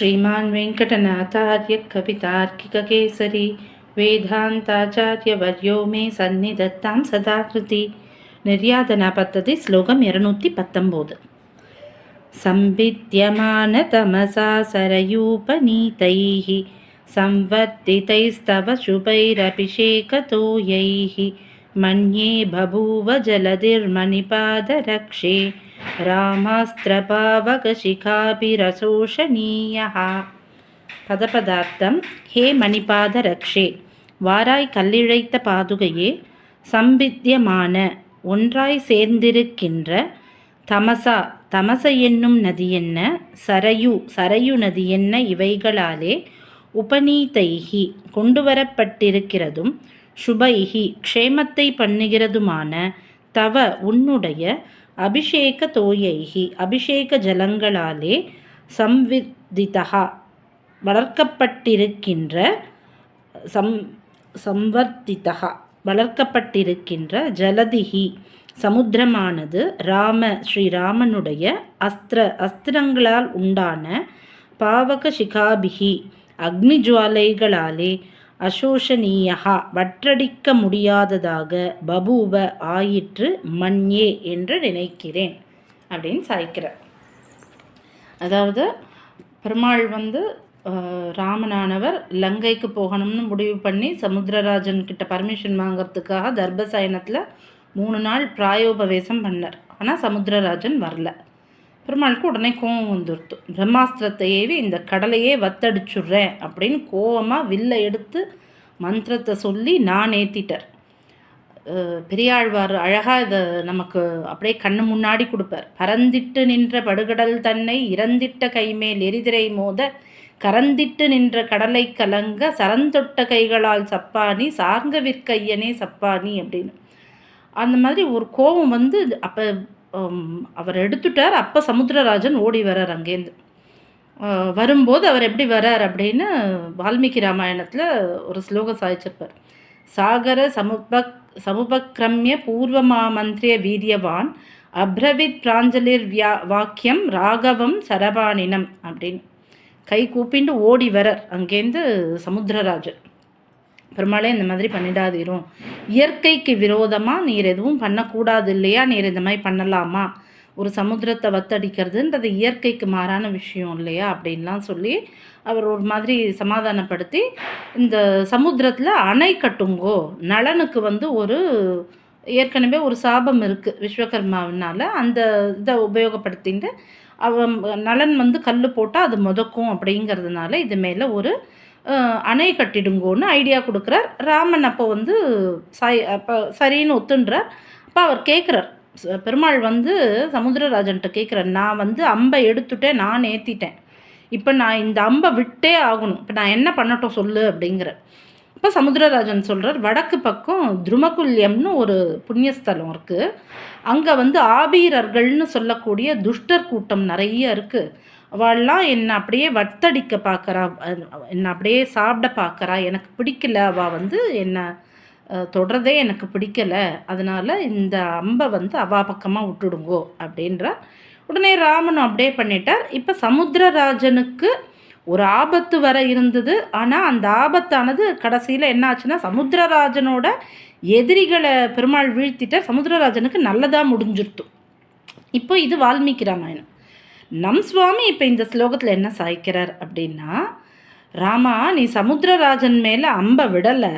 श्रीमान् वेङ्कटनाथार्यकवितार्किककेसरी वेदान्ताचार्यवर्यो मे सन्निधत्तां सदाकृति निर्यातना पद्धति श्लोकं एरनूति पत्त संविद्यमानतमसासरूपनीतैः संवर्धितैस्तव शुभैरभिषेकतो यैः मन्ये बभूव जलधिर्मणिपादक्षे ராமாஸ்திரபாவகசிகாபிரசோஷணீயா பதபதார்த்தம் ஹே மணிபாத ரக்ஷே வாராய் கல்லிழைத்த பாதுகையே சம்பித்தியமான ஒன்றாய் சேர்ந்திருக்கின்ற தமசா தமச என்னும் நதியென்ன சரையு சரையு நதியென்ன இவைகளாலே உபநீதைகி கொண்டு வரப்பட்டிருக்கிறதும் சுபைகி க்ஷேமத்தை பண்ணுகிறதுமான தவ உன்னுடைய அபிஷேக தோயைகி அபிஷேக ஜலங்களாலே சம்விதிதா வளர்க்கப்பட்டிருக்கின்ற சம் சம்வர்த்திதா வளர்க்கப்பட்டிருக்கின்ற ஜலதிகி சமுத்திரமானது ராம ஸ்ரீராமனுடைய அஸ்திர அஸ்திரங்களால் உண்டான பாவக சிகாபிகி அக்னிஜுவாலைகளாலே அசோஷனீயகா அசோஷனீயா வற்றடிக்க முடியாததாக பபூப ஆயிற்று மண்யே என்று நினைக்கிறேன் அப்படின்னு சாய்க்கிறார். அதாவது பெருமாள் வந்து ராமனானவர் லங்கைக்கு போகணும்னு முடிவு பண்ணி சமுத்திரராஜன் கிட்ட பர்மிஷன் வாங்கிறதுக்காக தர்பசயனத்தில் மூணு நாள் பிராயோபவேசம் பண்ணார். ஆனால் சமுத்திரராஜன் வரல. பெருமாளுக்கு உடனே கோவம் வந்துடுத்து பிரம்மாஸ்திரத்தை ஏவி இந்த கடலையே வத்தடிச்சுடுறேன் அப்படின்னு கோவமாக வில்லை எடுத்து மந்திரத்தை சொல்லி நான் ஏற்றிட்டார் பெரியாழ்வார் அழகாக இதை நமக்கு அப்படியே கண்ணு முன்னாடி கொடுப்பார். பறந்திட்டு நின்ற படுகடல் தன்னை இறந்திட்ட கைமேல் எரிதிரை மோத கரந்திட்டு நின்ற கடலை கலங்க சரந்தொட்ட கைகளால் சப்பானி சார்ந்த விற்கையனே சப்பானி அப்படின்னு. அந்த மாதிரி ஒரு கோபம் வந்து அப்போ அவர் எடுத்துட்டார். அப்போ சமுத்திரராஜன் ஓடி வரார் அங்கேருந்து வரும்போது அவர் எப்படி வரார் அப்படின்னு வால்மீகி ராமாயணத்தில் ஒரு ஸ்லோகம் சாதிச்சிருப்பார். சாகர சமுபக் சமுபக்ரமிய பூர்வமாமந்திரிய வீரியவான் அப்ரவித் பிராஞ்சலிர் வியா வாக்கியம் ராகவம் சரபாணினம் அப்படின்னு. கை கூப்பிண்டு ஓடி வரார் அங்கேருந்து சமுத்திரராஜன். பெருமாளே இந்த மாதிரி பண்ணிடாதீரும். இயற்கைக்கு விரோதமாக நீர் எதுவும் பண்ணக்கூடாது இல்லையா நீர் இந்த மாதிரி பண்ணலாமா? ஒரு சமுத்திரத்தை வத்தடிக்கிறதுன்றது இயற்கைக்கு மாறான விஷயம் இல்லையா? அப்படின்லாம் சொல்லி அவர் ஒரு மாதிரி சமாதானப்படுத்தி இந்த சமுத்திரத்தில் அணை கட்டுங்கோ. நலனுக்கு வந்து ஒரு ஏற்கனவே ஒரு சாபம் இருக்குது விஸ்வகர்மாவினால். அந்த இதை உபயோகப்படுத்திட்டு அவன் நலன் வந்து கல் போட்டால் அது முதக்கும் அப்படிங்கிறதுனால இது மேலே ஒரு அணை கட்டிடுங்கோன்னு ஐடியா கொடுக்குறார். ராமன் அப்போ வந்து சாய் அப்போ சரின்னு ஒத்துன்றார். அப்போ அவர் கேட்குறார் பெருமாள் வந்து சமுத்திரராஜன்ட்ட கேட்குறார் நான் வந்து அம்பை எடுத்துட்டேன் நான் ஏற்றிட்டேன் இப்போ நான் இந்த அம்பை விட்டே ஆகணும். இப்போ நான் என்ன பண்ணட்டும் சொல்லு அப்படிங்கிற இப்போ சமுத்திரராஜன் சொல்கிறார் வடக்கு பக்கம் துருமகுல்யம்னு ஒரு புண்ணியஸ்தலம் இருக்குது அங்கே வந்து ஆபீரர்கள்னு சொல்லக்கூடிய துஷ்டர் கூட்டம் நிறைய இருக்குது அவள்லாம் என்னை அப்படியே வத்தடிக்க பார்க்குறா என்னை அப்படியே சாப்பிட பார்க்குறா எனக்கு பிடிக்கல. அவள் வந்து என்னை தொடரதே எனக்கு பிடிக்கலை. அதனால் இந்த அம்பை வந்து அவா பக்கமாக விட்டுடுங்கோ அப்படின்ற உடனே ராமனும் அப்படியே பண்ணிட்டார். இப்போ சமுத்திரராஜனுக்கு ஒரு ஆபத்து வர இருந்தது. ஆனால் அந்த ஆபத்தானது கடைசியில் என்ன ஆச்சுன்னா சமுத்திரராஜனோட எதிரிகளை பெருமாள் வீழ்த்திட்ட சமுத்திரராஜனுக்கு நல்லதாக முடிஞ்சிருத்தும் இப்போ இது வால்மீகி ராமாயணம். நம் சுவாமி இப்போ இந்த ஸ்லோகத்தில் என்ன சாய்க்கிறார் அப்படின்னா ராமா நீ சமுத்திரராஜன் மேலே அம்பை விடலை.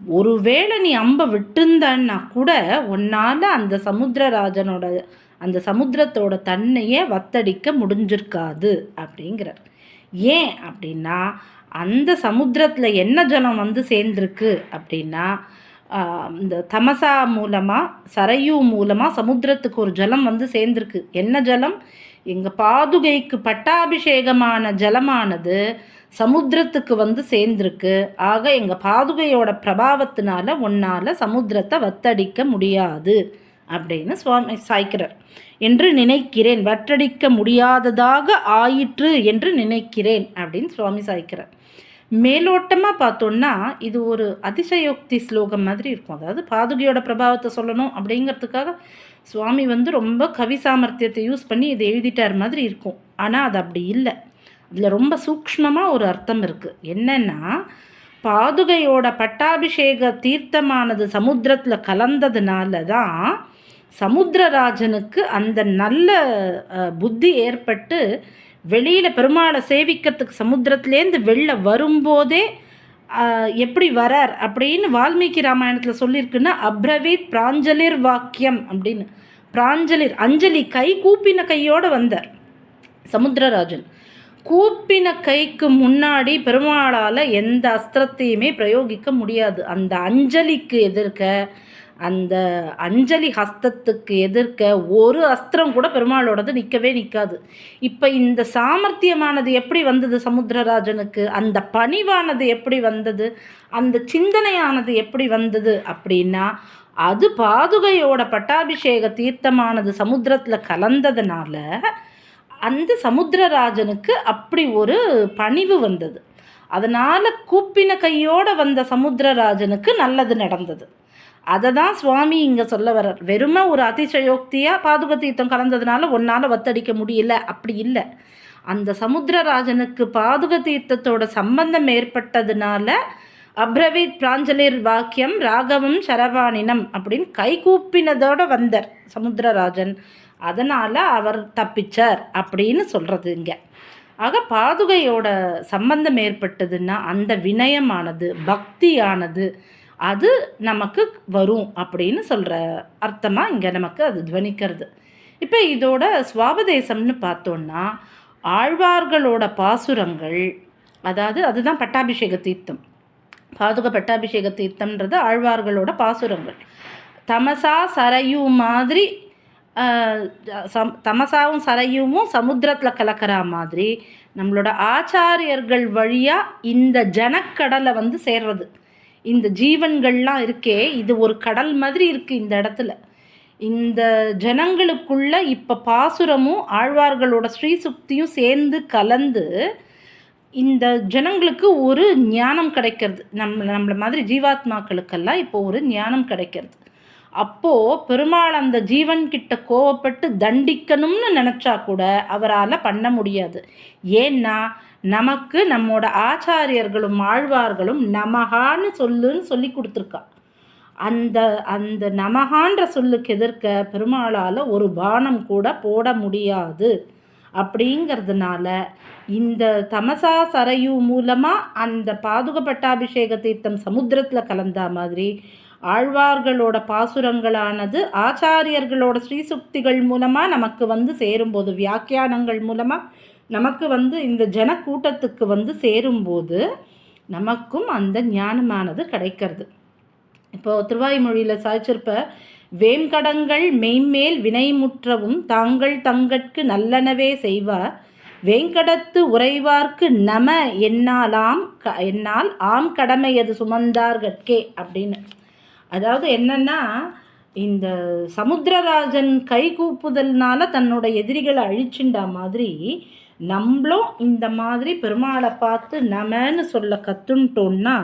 ஒருவேளை நீ அம்பை விட்டுருந்தன்னா கூட உன்னால் அந்த சமுத்திரராஜனோட அந்த சமுத்திரத்தோட தன்னையே வத்தடிக்க முடிஞ்சிருக்காது அப்படிங்கிறார். ஏன் அப்படின்னா அந்த சமுத்திரத்தில் என்ன ஜலம் வந்து சேர்ந்துருக்கு அப்படின்னா இந்த தமசா மூலமாக சரையு மூலமாக சமுத்திரத்துக்கு ஒரு ஜலம் வந்து சேர்ந்துருக்கு. என்ன ஜலம்? எங்கள் பாதுகைக்கு பட்டாபிஷேகமான ஜலமானது சமுத்திரத்துக்கு வந்து சேர்ந்துருக்கு. ஆக எங்கள் பாதுகையோட பிரபாவத்தினால உன்னால் சமுத்திரத்தை வத்தடிக்க முடியாது அப்படின்னு சுவாமி சாய்க்கிறார். என்று நினைக்கிறேன். வற்றடிக்க முடியாததாக ஆயிற்று என்று நினைக்கிறேன் அப்படின்னு சுவாமி சாய்க்கிறார். மேலோட்டமாக பார்த்தோன்னா இது ஒரு அதிசயோக்தி ஸ்லோகம் மாதிரி இருக்கும். அதாவது பாதுகையோட பிரபாவத்தை சொல்லணும் அப்படிங்கிறதுக்காக சுவாமி வந்து ரொம்ப கவி சாமர்த்தியத்தை யூஸ் பண்ணி இதை எழுதிட்டார் மாதிரி இருக்கும். ஆனால் அது அப்படி இல்லை. அதில் ரொம்ப சூக்ஷ்மமாக ஒரு அர்த்தம் இருக்குது என்னென்னா பாதுகையோட பட்டாபிஷேக தீர்த்தமானது சமுத்திரத்தில் கலந்ததுனால தான் சமுத்திரராஜனுக்கு அந்த நல்ல புத்தி ஏற்பட்டு வெளியில் பெருமாளை சேவிக்கிறதுக்கு சமுத்திரத்துலேருந்து வெளில வரும்போதே எப்படி வரார் அப்படின்னு வால்மீகி ராமாயணத்தில் சொல்லியிருக்குன்னா அப்ரவீத் பிராஞ்சலிர் வாக்கியம் அப்படின்னு. பிராஞ்சலிர் அஞ்சலி கை கூப்பின கையோடு வந்தார் சமுத்திரராஜன். கூப்பின கைக்கு முன்னாடி பெருமாளால் எந்த அஸ்திரத்தையுமே பிரயோகிக்க முடியாது. அந்த அஞ்சலிக்கு எதிர்க்க அந்த அஞ்சலி ஹஸ்தத்துக்கு எதிர்க்க ஒரு அஸ்திரம் கூட பெருமாளோடது நிற்கவே நிற்காது இப்போ இந்த சாமர்த்தியமானது எப்படி வந்தது சமுத்திரராஜனுக்கு? அந்த பணிவானது எப்படி வந்தது? அந்த சிந்தனையானது எப்படி வந்தது அப்படின்னா அது பாதுகையோட பட்டாபிஷேக தீர்த்தமானது சமுத்திரத்தில் கலந்ததுனால அந்த சமுத்திரராஜனுக்கு அப்படி ஒரு பணிவு வந்தது. அதனால் கூப்பின கையோடு வந்த சமுத்திரராஜனுக்கு நல்லது நடந்தது. அதை தான் சுவாமி இங்கே சொல்ல வர்றார். வெறுமை ஒரு அதிசயோக்தியாக பாதுக தீர்த்தம் கலந்ததுனால ஒன்னால் வத்தடிக்க முடியல. அப்படி இல்லை. அந்த சமுத்திரராஜனுக்கு பாதுக தீர்த்தத்தோட சம்பந்தம் ஏற்பட்டதுனால அப்ரவீத் பிராஞ்சலிர் வாக்கியம் ராகவம் சரவாணினம் அப்படின்னு கைகூப்பினதோட வந்தார் சமுத்திரராஜன். அதனால் அவர் தப்பிச்சார் அப்படின்னு சொல்கிறது இங்கே. ஆக பாதுகையோட சம்பந்தம் ஏற்பட்டதுன்னா அந்த வினயமானது பக்தியானது அது நமக்கு வரும் அப்படின்னு சொல்கிற அர்த்தமாக இங்கே நமக்கு அது துவனிக்கிறது. இப்போ இதோட சுவாபதேசம்னு பார்த்தோன்னா ஆழ்வார்களோட பாசுரங்கள் அதாவது அதுதான் பட்டாபிஷேக தீர்த்தம். பாதுக பட்டாபிஷேக தீர்த்தம்ன்றது ஆழ்வார்களோட பாசுரங்கள். தமசா சரையு மாதிரி சம் தமசாவும் சரையுமும் சமுத்திரத்தில் கலக்கிற மாதிரி நம்மளோட ஆச்சாரியர்கள் வழியாக இந்த ஜனக்கடலை வந்து சேர்றது. இந்த ஜீவன்கள்லாம் இருக்கே இது ஒரு கடல் மாதிரி இருக்குது இந்த இடத்துல. இந்த ஜனங்களுக்குள்ள இப்போ பாசுரமும் ஆழ்வார்களோட ஸ்ரீசுக்தியும் சேர்ந்து கலந்து இந்த ஜனங்களுக்கு ஒரு ஞானம் கிடைக்கிறது. நம்ம நம்மள மாதிரி ஜீவாத்மாக்களுக்கெல்லாம் இப்போ ஒரு ஞானம் கிடைக்கிறது. அப்போது பெருமாள் அந்த ஜீவன்கிட்ட கோவப்பட்டு தண்டிக்கணும்னு நினச்சா கூட அவரால் பண்ண முடியாது. ஏன்னா நமக்கு நம்மோட ஆச்சாரியர்களும் ஆழ்வார்களும் நமகான்னு சொல்லுன்னு சொல்லி கொடுத்துருக்கா. அந்த அந்த நமகான்ற சொல்லுக்கு எதிர்க்க பெருமாளால் ஒரு பானம் கூட போட முடியாது. அப்படிங்கிறதுனால இந்த தமசா சரையு மூலமாக அந்த பாதுக பட்டாபிஷேக தீர்த்தம் சமுத்திரத்தில் கலந்தா மாதிரி ஆழ்வார்களோட பாசுரங்களானது ஆச்சாரியர்களோட ஸ்ரீசுக்திகள் மூலமாக நமக்கு வந்து சேரும்போது வியாக்கியானங்கள் மூலமாக நமக்கு வந்து இந்த ஜனக்கூட்டத்துக்கு வந்து சேரும்போது நமக்கும் அந்த ஞானமானது கிடைக்கிறது. இப்போது திருவாய்மொழியில் சாய்ச்சிருப்ப வேங்கடங்கள் மெய்மேல் வினைமுற்றவும் தாங்கள் தங்கட்கு நல்லனவே செய்வார் வேங்கடத்து உறைவார்க்கு நம என்னாலாம் க என்னால் ஆம் கடமையது சுமந்தார்கட்கே அப்படின்னு. அதாவது என்னென்னா இந்த சமுத்திரராஜன் கை கூப்புதல்னால தன்னோட எதிரிகளை அழிச்சுண்டா மாதிரி நம்மளும் இந்த மாதிரி பெருமாளை பார்த்து நமன்னு சொல்ல கற்றுன்ட்டோன்னா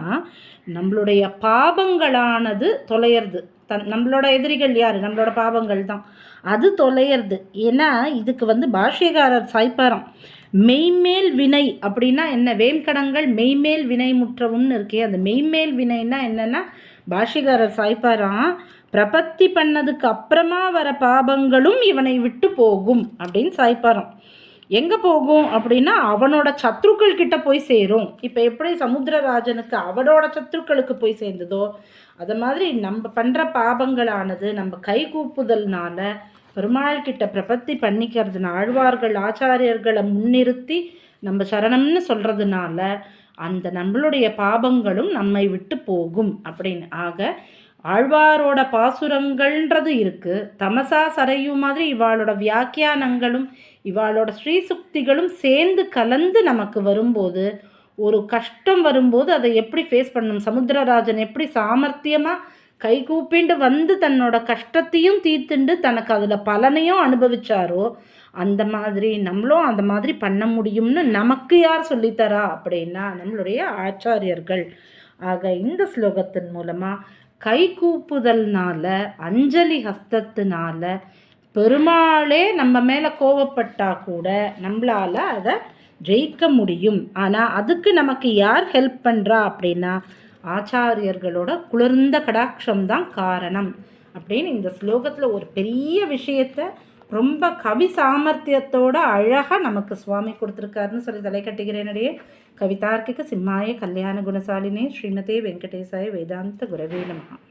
நம்மளுடைய பாபங்களானது தொலையிறது. தன் நம்மளோட எதிரிகள் யார்? நம்மளோட பாவங்கள் தான் அது தொலையிறது. ஏன்னா இதுக்கு வந்து பாஷ்யகாரர் சாய்ப்பாரம். மெய்மேல் வினை அப்படின்னா என்ன? வேம்கடங்கள் மெய்மேல் வினை முற்றவும்னு இருக்கே. அந்த மெய்மேல் வினைன்னா என்னென்னா பாஷிகாரர் சாய்ப்பாராம் பிரபத்தி பண்ணதுக்கு அப்புறமா வர பாபங்களும் இவனை விட்டு போகும் அப்படின்னு சாய்ப்பாராம் எங்கே போகும் அப்படின்னா அவனோட சத்ருக்கள் கிட்ட போய் சேரும். இப்போ எப்படி சமுத்திரராஜனுக்கு அவனோட சத்ருக்களுக்கு போய் சேர்ந்ததோ அது மாதிரி நம்ம பண்ணுற பாபங்களானது நம்ம கை கூப்புதல்னால பெருமாள் கிட்ட பிரபத்தி பண்ணிக்கிறதுனா ஆழ்வார்கள் ஆச்சாரியர்களை முன்னிறுத்தி நம்ம சரணம்னு சொல்கிறதுனால அந்த நம்மளுடைய பாபங்களும் நம்மை விட்டு போகும் அப்படின்னு. ஆக ஆழ்வாரோட பாசுரங்கள்ன்றது இருக்குது தமசா சரையும் மாதிரி இவாளோட வியாக்கியானங்களும் இவாளோட ஸ்ரீசுக்திகளும் சேர்ந்து கலந்து நமக்கு வரும்போது ஒரு கஷ்டம் வரும்போது அதை எப்படி ஃபேஸ் பண்ணணும்? சமுத்திரராஜன் எப்படி சாமர்த்தியமாக கை கூப்பிண்டு வந்து தன்னோட கஷ்டத்தையும் தீர்த்துண்டு தனக்கு அதில் பலனையும் அனுபவிச்சாரோ அந்த மாதிரி நம்மளும் அந்த மாதிரி பண்ண முடியும்னு நமக்கு யார் சொல்லித்தரா? அப்படின்னா நம்மளுடைய ஆச்சாரியர்கள். ஆக இந்த ஸ்லோகத்தின் மூலமாக கை கூப்புதல்னால அஞ்சலி ஹஸ்தத்தினால பெருமாளே நம்ம மேலே கோவப்பட்டா கூட நம்மளால் அதை ஜெயிக்க முடியும். ஆனால் அதுக்கு நமக்கு யார் ஹெல்ப் பண்ணுறா அப்படின்னா ஆச்சாரியர்களோட குளிர்ந்த கடாட்சம் தான் காரணம். அப்படின்னு இந்த ஸ்லோகத்தில் ஒரு பெரிய விஷயத்த ரொம்ப கவி சாமர்த்தியத்தோட அழகாக நமக்கு சுவாமி கொடுத்துருக்காருன்னு சொல்லி தலை கட்டுகிறேனடியே கவிதார்க்கிக சிம்மாய கல்யாண குணசாலினே ஸ்ரீமதே வெங்கடேசாய வேதாந்த குரவே நமகா